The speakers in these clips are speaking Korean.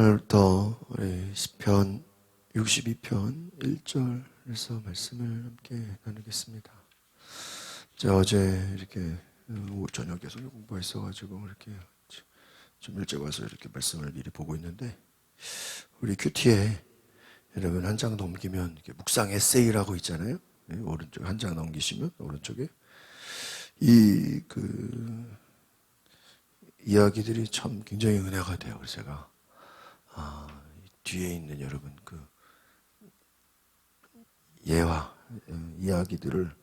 오늘부터 우리 시편 62편 1절에서 말씀을 함께 나누겠습니다. 제가 어제 이렇게 오후 저녁에 성경 공부했어가지고 이렇게 좀 일찍 와서 이렇게 말씀을 미리 보고 있는데 우리 큐티에 여러분 한 장 넘기면 묵상 에세이라고 있잖아요. 네, 오른쪽 한 장 넘기시면 오른쪽에 이 그 이야기들이 참 굉장히 은혜가 돼요. 제가 아, 뒤에 있는 여러분 그 예화 어, 이야기들을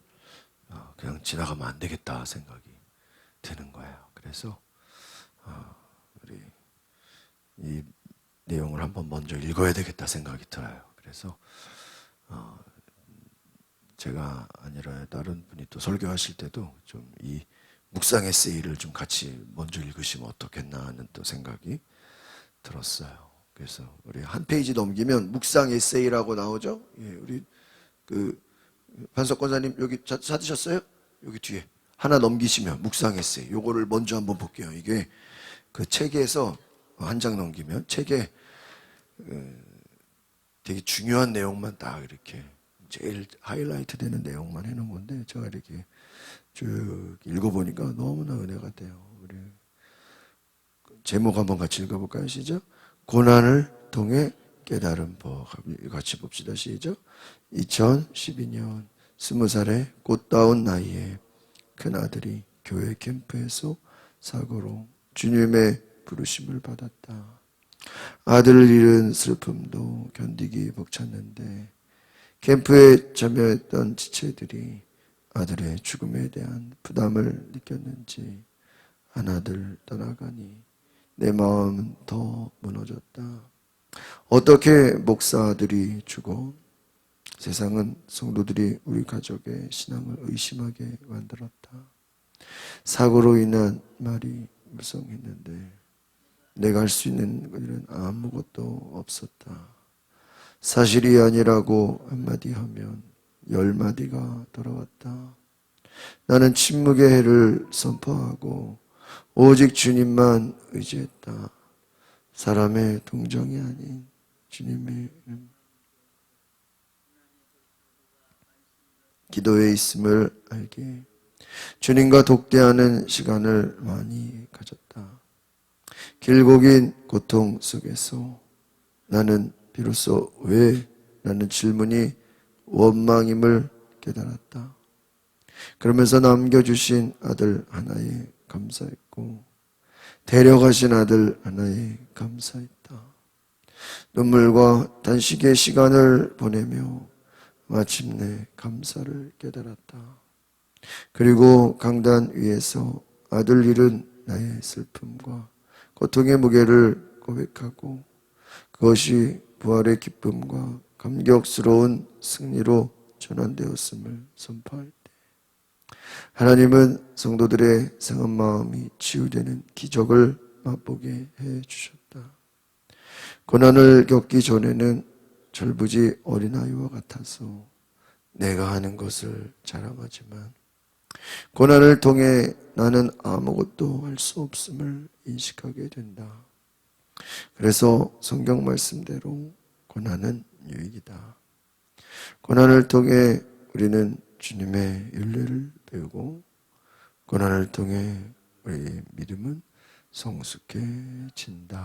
어, 그냥 지나가면 안 되겠다 생각이 드는 거예요. 그래서 어, 우리 이 내용을 한번 먼저 읽어야 되겠다 생각이 들어요. 그래서 어, 제가 아니라 다른 분이 또 설교하실 때도 좀 이 묵상 에세이를 좀 같이 먼저 읽으시면 어떻겠나 하는 또 생각이 들었어요. 그래서 우리 한 페이지 넘기면 묵상 에세이라고 나오죠. 예, 우리 그 반석 권사님 여기 자, 찾으셨어요? 여기 뒤에 하나 넘기시면 묵상 에세이. 요거를 먼저 한번 볼게요. 이게 그 책에서 한 장 넘기면 책에 그 되게 중요한 내용만 딱 이렇게 제일 하이라이트 되는 내용만 해놓은 건데 제가 이렇게 쭉 읽어보니까 너무나 은혜가 돼요. 우리 제목 한번 같이 읽어볼까요? 시작. 고난을 통해 깨달은 법. 같이 봅시다. 시작. 2012년 스무 살의 꽃다운 나이에 큰 아들이 교회 캠프에서 사고로 주님의 부르심을 받았다. 아들을 잃은 슬픔도 견디기 벅찼는데 캠프에 참여했던 지체들이 아들의 죽음에 대한 부담을 느꼈는지 하나들 떠나가니 내 마음은 더 무너졌다. 어떻게 목사들이 죽어 세상은 성도들이 우리 가족의 신앙을 의심하게 만들었다. 사고로 인한 말이 무성했는데 내가 할 수 있는 일은 아무것도 없었다. 사실이 아니라고 한마디 하면 열 마디가 돌아왔다. 나는 침묵의 해를 선포하고 오직 주님만 의지했다. 사람의 동정이 아닌 주님의 이름. 기도에 있음을 알게 주님과 독대하는 시간을 많이 가졌다. 길고 긴 고통 속에서 나는 비로소 왜 라는 질문이 원망임을 깨달았다. 그러면서 남겨주신 아들 하나에 감사했고, 데려가신 아들 하나에 감사했다. 눈물과 단식의 시간을 보내며 마침내 감사를 깨달았다. 그리고 강단 위에서 아들 잃은 나의 슬픔과 고통의 무게를 고백하고 그것이 부활의 기쁨과 감격스러운 승리로 전환되었음을 선포할 때 하나님은 성도들의 상한 마음이 치유되는 기적을 맛보게 해 주셨다. 고난을 겪기 전에는 절부지 어린아이와 같아서 내가 하는 것을 자랑하지만 고난을 통해 나는 아무것도 할 수 없음을 인식하게 된다. 그래서 성경 말씀대로 고난은 유익이다. 고난을 통해 우리는 주님의 윤례를 배우고 고난을 통해 우리의 믿음은 성숙해진다.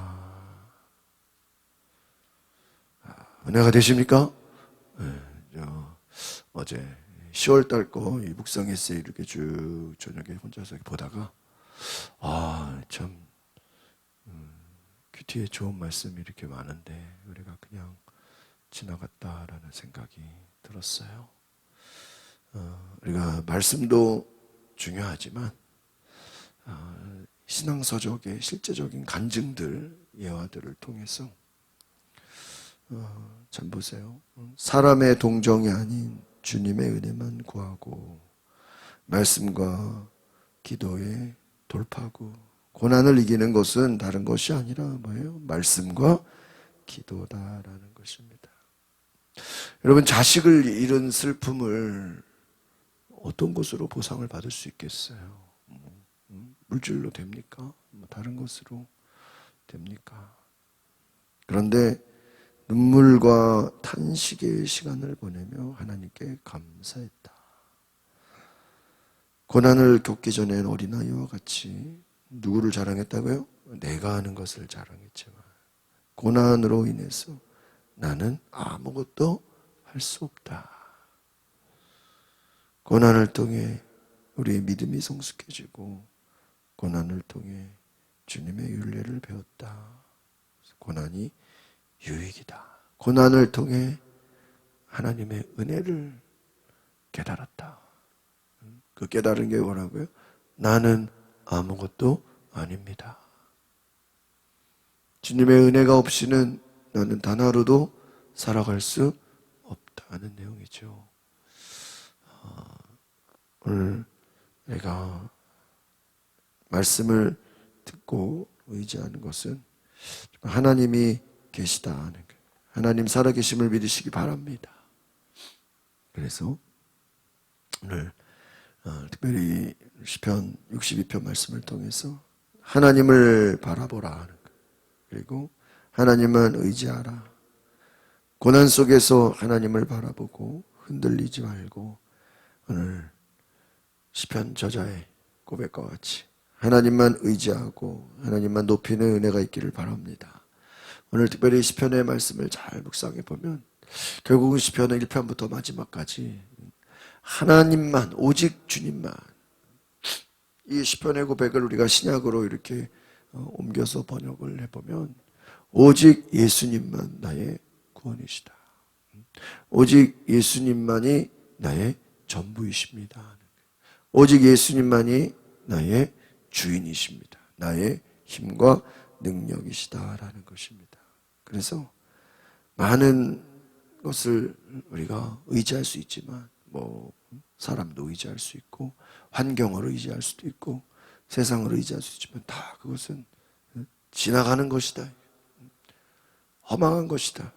아, 은혜가 되십니까? 네, 저, 어제 10월 달거 이 묵상 에세이 이렇게 쭉 저녁에 혼자서 보다가 아참 음, 큐티에 좋은 말씀이 이렇게 많은데 우리가 그냥 지나갔다라는 생각이 들었어요. 어, 우리가 말씀도 중요하지만 어, 신앙서적의 실제적인 간증들 예화들을 통해서 어, 참 보세요. 사람의 동정이 아닌 주님의 은혜만 구하고 말씀과 기도에 돌파하고 고난을 이기는 것은 다른 것이 아니라 뭐예요? 말씀과 기도다라는 것입니다. 여러분 자식을 잃은 슬픔을 어떤 것으로 보상을 받을 수 있겠어요? 뭐, 음? 물질로 됩니까? 뭐 다른 것으로 됩니까? 그런데 눈물과 탄식의 시간을 보내며 하나님께 감사했다. 고난을 겪기 전엔 어린아이와 같이 누구를 자랑했다고요? 내가 하는 것을 자랑했지만 고난으로 인해서 나는 아무것도 할 수 없다. 고난을 통해 우리의 믿음이 성숙해지고 고난을 통해 주님의 윤례를 배웠다. 고난이 유익이다. 고난을 통해 하나님의 은혜를 깨달았다. 그 깨달은 게 뭐라고요? 나는 아무것도 아닙니다. 주님의 은혜가 없이는 나는 단 하루도 살아갈 수 없다는 내용이죠. 어, 오늘 내가 말씀을 듣고 의지하는 것은 하나님이 계시다 하는 거예요. 하나님 살아계심을 믿으시기 바랍니다. 그래서 오늘 어, 특별히 시편 62편 말씀을 통해서 하나님을 바라보라 하는 거예요. 그리고 하나님만 의지하라. 고난 속에서 하나님을 바라보고 흔들리지 말고 오늘 시편 저자의 고백과 같이 하나님만 의지하고 하나님만 높이는 은혜가 있기를 바랍니다. 오늘 특별히 시편의 말씀을 잘 묵상해 보면 결국은 시편은 1편부터 마지막까지 하나님만 오직 주님만 이 시편의 고백을 우리가 신약으로 이렇게 어, 옮겨서 번역을 해 보면 오직 예수님만 나의 구원이시다. 오직 예수님만이 나의 전부이십니다. 오직 예수님만이 나의 주인이십니다. 나의 힘과 능력이시다라는 것입니다. 그래서 많은 것을 우리가 의지할 수 있지만 뭐 사람도 의지할 수 있고 환경을 의지할 수도 있고 세상을 의지할 수 있지만 다 그것은 지나가는 것이다. 허망한 것이다.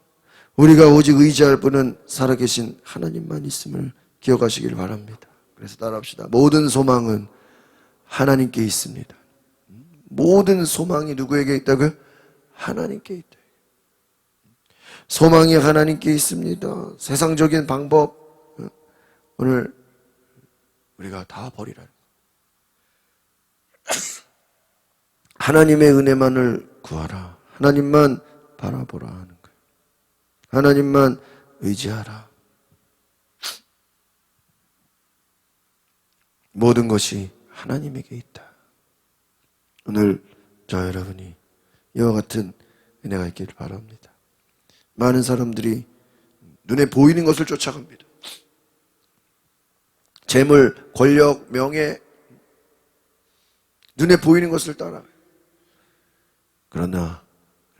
우리가 오직 의지할 분은 살아계신 하나님만 있음을 기억하시길 바랍니다. 그래서 따라합시다. 모든 소망은 하나님께 있습니다. 모든 소망이 누구에게 있다고요? 하나님께 있다. 소망이 하나님께 있습니다. 세상적인 방법 오늘 우리가 다 버리라. 하나님의 은혜만을 구하라. 하나님만 바라보라 하는 거예요. 하나님만 의지하라. 모든 것이 하나님에게 있다. 오늘 저 여러분이 이와 같은 은혜가 있기를 바랍니다. 많은 사람들이 눈에 보이는 것을 쫓아갑니다. 재물, 권력, 명예, 눈에 보이는 것을 따라. 그러나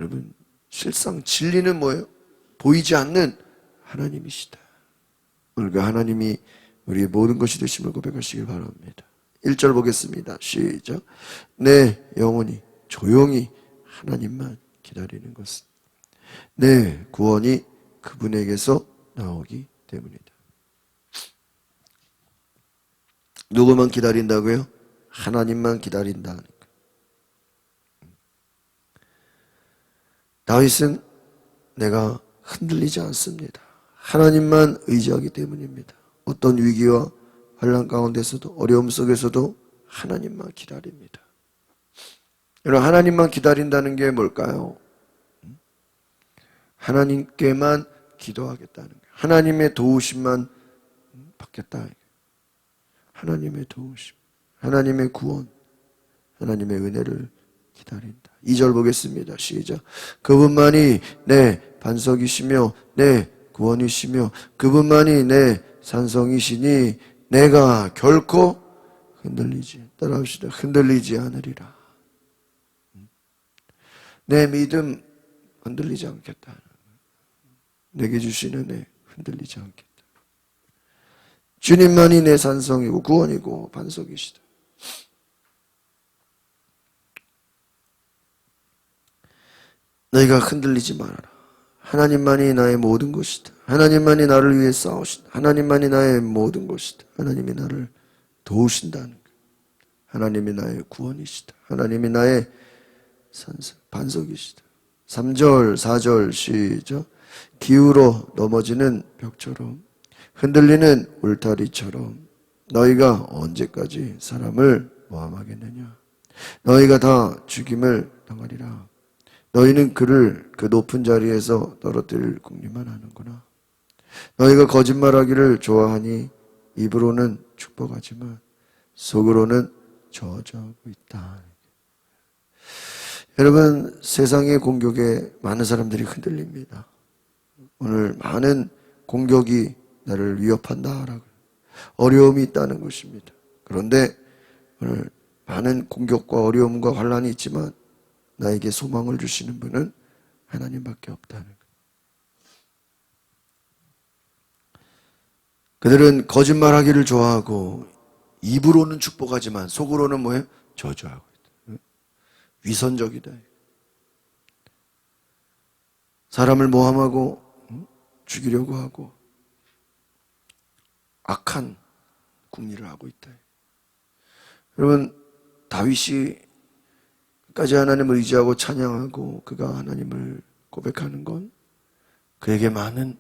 여러분 실상 진리는 뭐예요? 보이지 않는 하나님이시다. 오늘 그 하나님이 우리의 모든 것이 되심을 고백하시길 바랍니다. 1절 보겠습니다. 시작. 내 영혼이 조용히 하나님만 기다리는 것은 내 구원이 그분에게서 나오기 때문이다. 누구만 기다린다고요? 하나님만 기다린다는 거. 다윗은 내가 흔들리지 않습니다. 하나님만 의지하기 때문입니다. 어떤 위기와 환란 가운데서도 어려움 속에서도 하나님만 기다립니다. 여러분 하나님만 기다린다는 게 뭘까요? 하나님께만 기도하겠다는 거예요. 하나님의 도우심만 받겠다. 하나님의 도우심, 하나님의 구원, 하나님의 은혜를 기다린다. 2절 보겠습니다. 시작. 그분만이 내 반석이시며 내 구원이시며 그분만이 내 산성이시니 내가 결코 흔들리지 따라합시다. 흔들리지 않으리라. 내 믿음 흔들리지 않겠다. 내게 주시는 애 흔들리지 않겠다. 주님만이 내 산성이고 구원이고 반석이시다. 너희가 흔들리지 말아라. 하나님만이 나의 모든 것이다. 하나님만이 나를 위해 싸우신다. 하나님만이 나의 모든 것이다. 하나님이 나를 도우신다는 것. 하나님이 나의 구원이시다. 하나님이 나의 산성, 반석이시다. 3절, 4절 시작. 기울어 넘어지는 벽처럼 흔들리는 울타리처럼 너희가 언제까지 사람을 모함하겠느냐? 너희가 다 죽임을 당하리라. 너희는 그를 그 높은 자리에서 떨어뜨릴 궁리만 하는구나. 너희가 거짓말하기를 좋아하니 입으로는 축복하지만 속으로는 저주하고 있다. 여러분 세상의 공격에 많은 사람들이 흔들립니다. 오늘 많은 공격이 나를 위협한다라고 어려움이 있다는 것입니다. 그런데 오늘 많은 공격과 어려움과 환란이 있지만 나에게 소망을 주시는 분은 하나님밖에 없다는 것. 그들은 거짓말하기를 좋아하고 입으로는 축복하지만 속으로는 뭐예요? 저주하고 있다. 위선적이다. 사람을 모함하고 죽이려고 하고 악한 궁리를 하고 있다. 여러분 다윗이 까지 하나님을 의지하고 찬양하고 그가 하나님을 고백하는 건 그에게 많은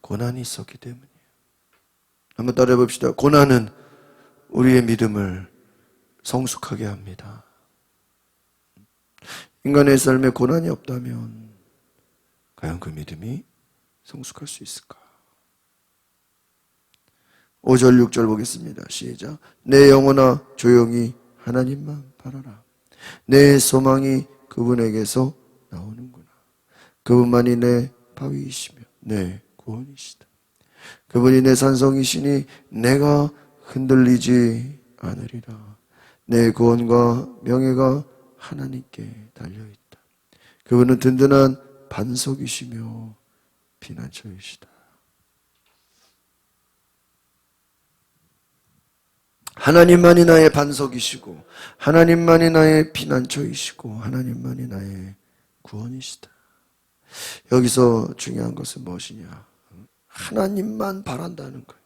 고난이 있었기 때문이에요. 한번 따라해 봅시다. 고난은 우리의 믿음을 성숙하게 합니다. 인간의 삶에 고난이 없다면 과연 그 믿음이 성숙할 수 있을까? 5절, 6절 보겠습니다. 시작. 내 영혼아 조용히 하나님만 바라라. 내 소망이 그분에게서 나오는구나. 그분만이 내 바위이시며 내 구원이시다. 그분이 내 산성이시니 내가 흔들리지 않으리라. 내 구원과 명예가 하나님께 달려있다. 그분은 든든한 반석이시며 피난처이시다. 하나님만이 나의 반석이시고 하나님만이 나의 피난처이시고 하나님만이 나의 구원이시다. 여기서 중요한 것은 무엇이냐? 하나님만 바란다는 거예요.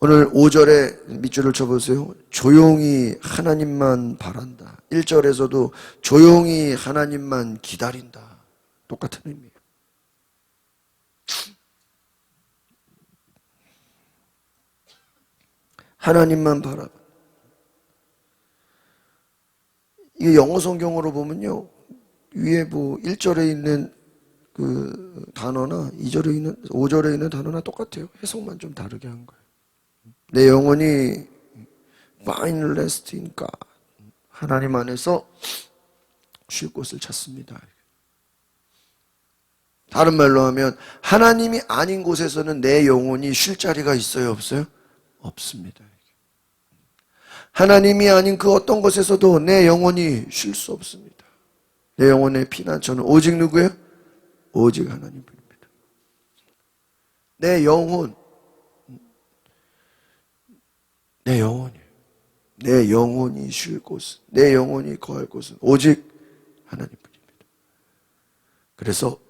오늘 5절에 밑줄을 쳐보세요. 조용히 하나님만 바란다. 1절에서도 조용히 하나님만 기다린다. 똑같은 의미예요. 하나님만 바라. 이게 영어 성경으로 보면요. 위에 뭐 1절에 있는 그 단어나 2절에 있는 5절에 있는 단어나 똑같아요. 해석만 좀 다르게 한 거예요. 내 영혼이 find rest in God. 하나님 안에서 쉴 곳을 찾습니다. 다른 말로 하면 하나님이 아닌 곳에서는 내 영혼이 쉴 자리가 있어요, 없어요? 없습니다. 하나님이 아닌 그 어떤 곳에서도 내 영혼이 쉴 수 없습니다. 내 영혼의 피난처는 오직 누구예요? 오직 하나님뿐입니다. 내 영혼, 내 영혼이에요. 내 영혼이 쉴 곳은, 내 영혼이 거할 곳은 오직 하나님뿐입니다. 그래서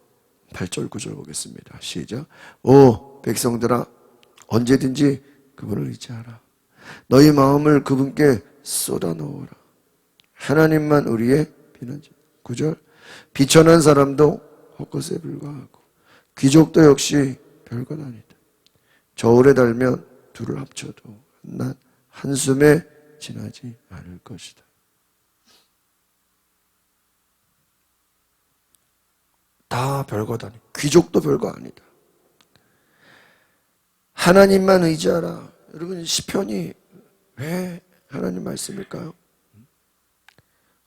8절, 9절 보겠습니다. 시작. 오, 백성들아, 언제든지 그분을 의지하라. 너희 마음을 그분께 쏟아 넣어라. 하나님만 우리의 피난처. 9절. 비천한 사람도 헛것에 불과하고 귀족도 역시 별것 아니다. 저울에 달면 둘을 합쳐도 난 한숨에 지나지 않을 것이다. 다 별것 아니. 귀족도 별거 아니다. 하나님만 의지하라. 여러분 시편이 왜 하나님 말씀일까요?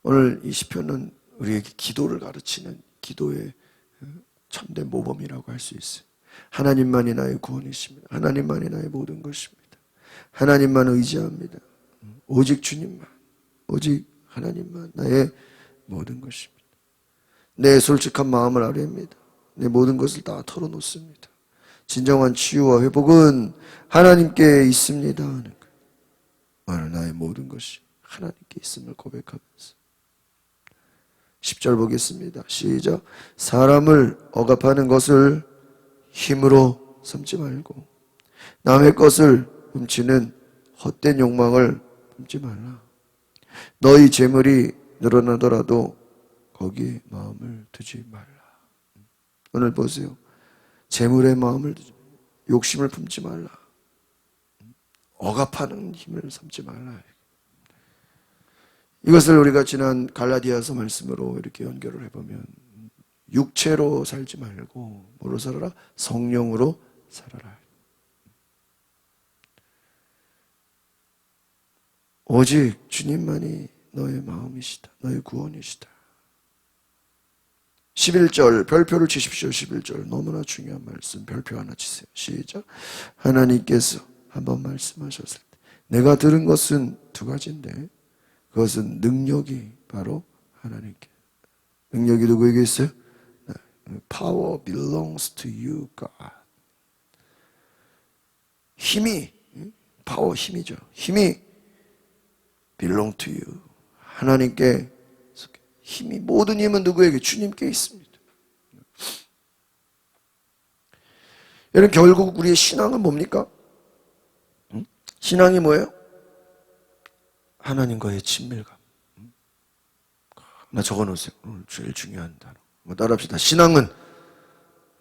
오늘 이 시편은 우리에게 기도를 가르치는 기도의 참된 모범이라고 할 수 있어요. 하나님만이 나의 구원이십니다. 하나님만이 나의 모든 것입니다. 하나님만 의지합니다. 오직 주님만, 오직 하나님만 나의 모든 것입니다. 내 솔직한 마음을 아뢰입니다. 내 모든 것을 다 털어놓습니다. 진정한 치유와 회복은 하나님께 있습니다. 거예요. 나의 모든 것이 하나님께 있음을 고백하면서 10절 보겠습니다. 시작. 사람을 억압하는 것을 힘으로 삼지 말고 남의 것을 훔치는 헛된 욕망을 품지 말라. 너희 재물이 늘어나더라도 거기에 마음을 두지 말라. 오늘 보세요. 재물의 마음을 욕심을 품지 말라. 억압하는 힘을 삼지 말라. 이것을 우리가 지난 갈라디아서 말씀으로 이렇게 연결을 해보면 육체로 살지 말고 뭐로 살아라? 성령으로 살아라. 오직 주님만이 너의 마음이시다. 너의 구원이시다. 11절 별표를 치십시오. 11절 너무나 중요한 말씀 별표 하나 치세요. 시작. 하나님께서 한번 말씀하셨을 때 내가 들은 것은 두 가지인데 그것은 능력이 바로 하나님께 능력이 누구에게 있어요? Power belongs to you, God. 힘이 파워 힘이죠. 힘이 belong to you. 하나님께. 힘이 모든 힘은 누구에게 주님께 있습니다. 여러분 결국 우리의 신앙은 뭡니까? 응? 신앙이 뭐예요? 하나님과의 친밀감. 나 적어 놓으세요. 오늘 제일 중요한 단어. 뭐 따라합시다. 신앙은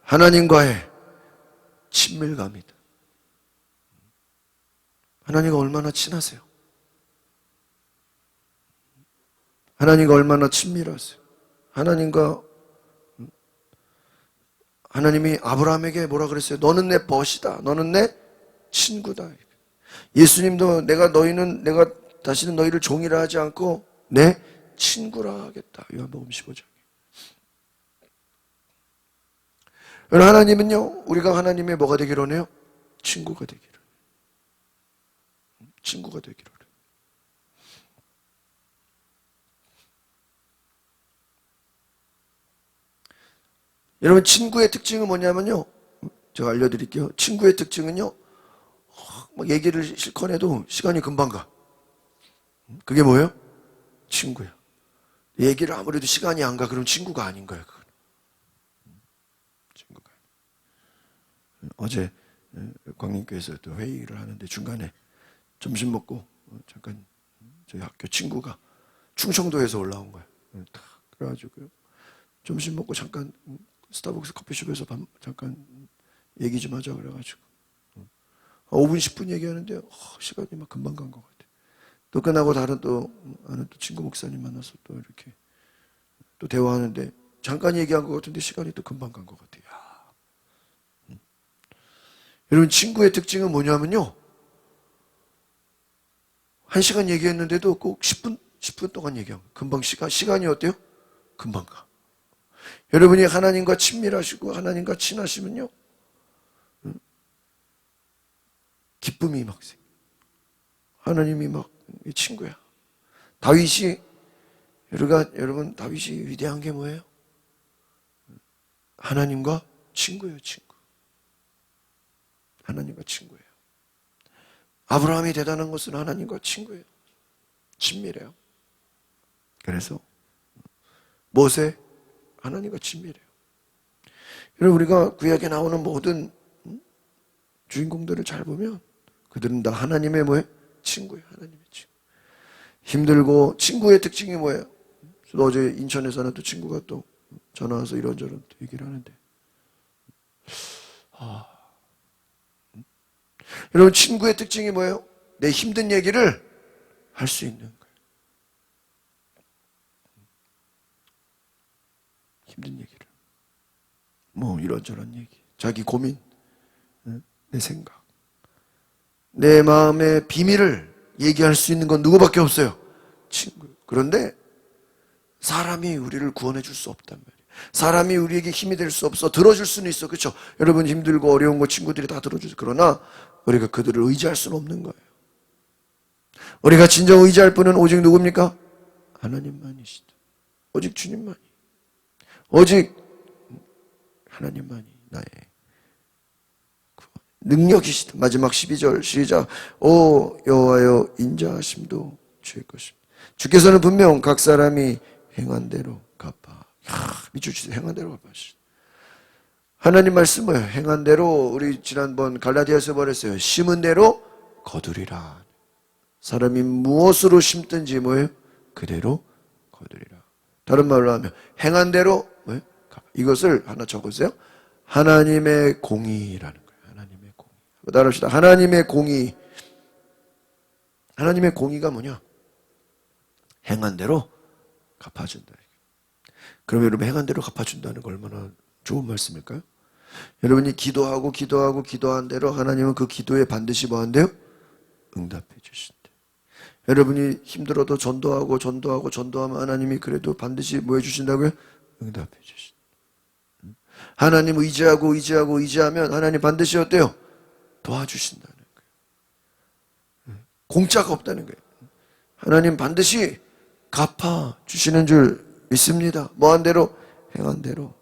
하나님과의 친밀감이다. 하나님과 얼마나 친하세요? 하나님과 얼마나 친밀하세요? 하나님과 하나님이 아브라함에게 뭐라 그랬어요? 너는 내 벗이다. 너는 내 친구다. 예수님도 내가 너희는 내가 다시는 너희를 종이라 하지 않고 내 친구라 하겠다. 요한복음 15장. 하나님은요, 우리가 하나님의 뭐가 되기로 하네요? 친구가 되기로. 친구가 되기로. 여러분, 친구의 특징은 뭐냐면요. 제가 알려드릴게요. 친구의 특징은요, 막 얘기를 실컷 해도 시간이 금방 가. 그게 뭐예요? 친구야. 얘기를 아무래도 시간이 안 가. 그럼 친구가 아닌 거야. 그건. 친구가. 어제 광림교회에서 또 회의를 하는데 중간에 점심 먹고 잠깐 저희 학교 친구가 충청도에서 올라온 거야. 딱 그래가지고요. 점심 먹고 잠깐 스타벅스 커피숍에서 밥, 잠깐 얘기 좀 하자 그래가지고 5분 10분 얘기하는데 어, 시간이 막 금방 간 것 같아. 또 끝나고 다른 또 아는 또 친구 목사님 만나서 또 이렇게 또 대화하는데 잠깐 얘기한 것 같은데 시간이 또 금방 간 것 같아요. 여러분 친구의 특징은 뭐냐면요. 한 시간 얘기했는데도 꼭 10분 10분 동안 얘기하고 금방 시간 시간이 어때요? 금방 가. 여러분이 하나님과 친밀하시고 하나님과 친하시면요. 음, 기쁨이 막 생. 하나님이 막 친구야. 다윗이 여러분 다윗이 위대한 게 뭐예요? 하나님과 친구예요, 친구. 하나님과 친구예요. 아브라함이 대단한 것은 하나님과 친구예요. 친밀해요. 그래서 모세 하나님과 친밀해요. 여러분 우리가 구약에 나오는 모든 주인공들을 잘 보면 그들은 다 하나님의 뭐예요? 친구예요. 하나님의 친구. 힘들고 친구의 특징이 뭐예요? 저도 어제 인천에 사는 또 친구가 또 전화 와서 이런저런 또 얘기를 하는데 아. 여러분 친구의 특징이 뭐예요? 내 힘든 얘기를 할 수 있는 거예요. 힘든 얘기를. 뭐 이런저런 얘기. 자기 고민. 내 생각. 내 마음의 비밀을 얘기할 수 있는 건 누구밖에 없어요. 친구. 그런데 사람이 우리를 구원해 줄 수 없단 말이에요. 사람이 우리에게 힘이 될 수 없어. 들어줄 수는 있어. 그렇죠? 여러분 힘들고 어려운 거 친구들이 다 들어주죠. 그러나 우리가 그들을 의지할 수는 없는 거예요. 우리가 진정 의지할 분은 오직 누굽니까? 하나님만이시다. 오직 주님만이. 오직 하나님만이 나의 능력이시다. 마지막 12절 시작. 오 여호와여 인자하심도 주의 것입니다. 주께서는 분명 각 사람이 행한 대로 갚아. 미주시세 행한 대로 갚아. 하나님 말씀 뭐예요? 행한 대로 우리 지난번 갈라디아서 말했어요. 심은 대로 거두리라. 사람이 무엇으로 심든지 뭐예요? 그대로 거두리라. 다른 말로 하면 행한 대로. 이것을 하나 적으세요. 하나님의 공의라는 거예요. 하나님의 공의. 따라합시다. 하나님의 공의. 하나님의 공의가 뭐냐? 행한 대로 갚아준다. 그럼 여러분 행한 대로 갚아준다는 거 얼마나 좋은 말씀일까요? 여러분이 기도하고 기도하고 기도한 대로 하나님은 그 기도에 반드시 뭐 한대요? 응답해 주신대. 여러분이 힘들어도 전도하고 전도하고 전도하면 하나님이 그래도 반드시 뭐 해주신다고요? 응답해 주신다. 하나님 의지하고 의지하고 의지하면 하나님 반드시 어때요? 도와주신다는 거예요. 공짜가 없다는 거예요. 하나님 반드시 갚아 주시는 줄 믿습니다. 뭐한 대로 행한 대로.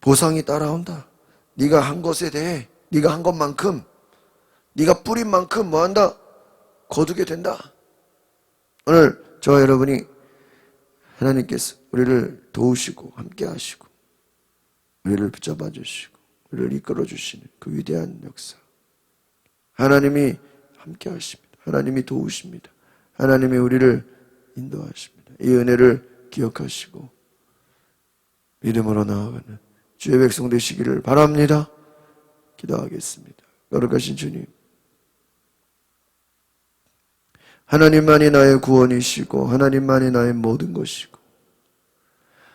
보상이 따라온다. 네가 한 것에 대해 네가 한 것만큼 네가 뿌린 만큼 뭐 한다? 거두게 된다. 오늘 저와 여러분이 하나님께서 우리를 도우시고 함께 하시고 우리를 붙잡아 주시고 우리를 이끌어 주시는 그 위대한 역사. 하나님이 함께 하십니다. 하나님이 도우십니다. 하나님이 우리를 인도하십니다. 이 은혜를 기억하시고 믿음으로 나아가는 주의 백성 되시기를 바랍니다. 기도하겠습니다. 거룩하신 주님. 하나님만이 나의 구원이시고 하나님만이 나의 모든 것이고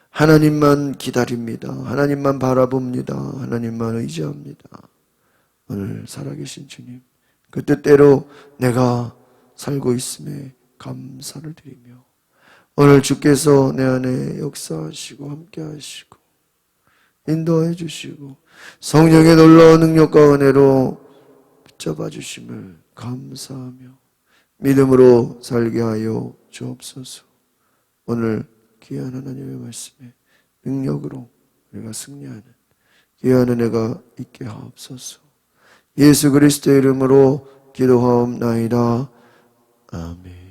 하나님만 기다립니다. 하나님만 바라봅니다. 하나님만 의지합니다. 오늘 살아계신 주님 그 뜻대로 내가 살고 있음에 감사를 드리며 오늘 주께서 내 안에 역사하시고 함께 하시고 인도해 주시고 성령의 놀라운 능력과 은혜로 붙잡아 주심을 감사하며 믿음으로 살게 하여 주옵소서. 오늘 귀한 하나님의 말씀에 능력으로 우리가 승리하는 귀한 은혜가 있게 하옵소서. 예수 그리스도의 이름으로 기도하옵나이다. 아멘.